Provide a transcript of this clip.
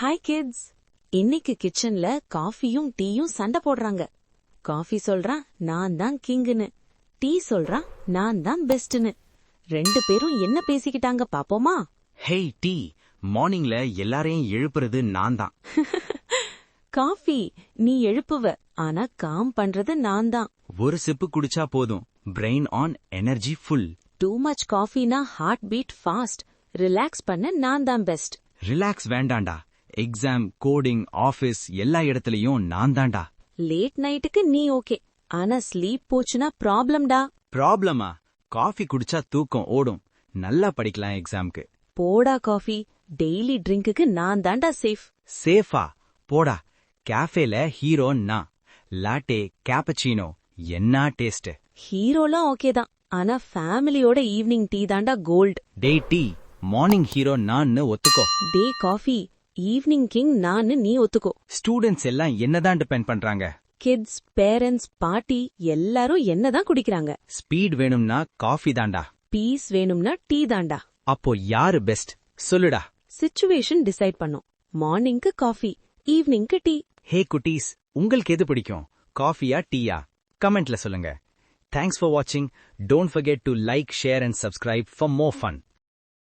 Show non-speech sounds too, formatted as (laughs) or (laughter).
Hi kids இன்னைக்கு கிச்சன்ல காஃபியும் டீயும் சண்டை போடுறாங்க. காஃபி சொல்றான் நான் தான் கிங்குன்னு டீ சொல்றான் நான் தான் பெஸ்ட்னு ரெண்டு பேரும் என்ன பேசிக்கிட்டாங்க பாப்போமா? ஹேய் டீ மார்னிங்ல எல்லாரையும் எழுப்புறது நான் தான். (laughs) காஃபி நீ எழுப்புவ. ஆனா காம் பண்றது நான் தான். ஒரு சிப்பு குடிச்சா போதும். Brain on energy full too much காஃபினா heart beat fast relax பண்ண நான் தான் பெஸ்ட் ரிலாக்ஸ் வேண்டாண்டா எக்ஸாம் கோடிங் ஆபீஸ் எல்லா இடத்துலயும் நான் தான்டா. லேட் நைட்டுக்கு நீ ஓகே ஆனா ஸ்லீப் போச்சுன்னா ப்ராப்ளம்டா ப்ராப்ளமா காஃபி குடிச்சா தூக்கம் ஓடும். நல்லா படிக்கலாம் எக்ஸாம்க்கு போடா காஃபி டெய்லி ட்ரிங்க்குக்கு நான் தான்டா சேஃப் சேஃபா போடா. கேஃபேல ஹீரோ நான் லாட்டே கேப்பச்சீனோ என்ன டேஸ்ட் ஹீரோலாம் ஓகே தான். ஆனா ஃபேமிலியோட ஈவினிங் டீ தாண்டா கோல்ட் டே டீ மார்னிங் ஹீரோ நான்னு ஒத்துக்கோ. டே காஃபி ஈவினிங் கிங் நான்னு நீ ஒத்துக்கோ. ஸ்டூடெண்ட்ஸ் எல்லாம் என்னதான் டிபெண்ட் பண்றாங்க? கிட்ஸ் பேரண்ட்ஸ் பாட்டி எல்லாரும் என்னதான் குடிக்கிறாங்க? ஸ்பீட் வேணும்னா காஃபி தான்டா. பீஸ் வேணும்னா டீ தாண்டா அப்போ யாரு பெஸ்ட் சொல்லுடா. சிச்சுவேஷன் டிசைட் பண்ணும். மார்னிங்க்கு காஃபி ஈவினிங்க்கு டீ ஹே குட்டீஸ் உங்களுக்கு எது பிடிக்கும்? காஃபியா டீயா கமெண்ட்ல சொல்லுங்க. தேங்க்ஸ் ஃபார் வாட்சிங் don't forget to like share and subscribe for more fun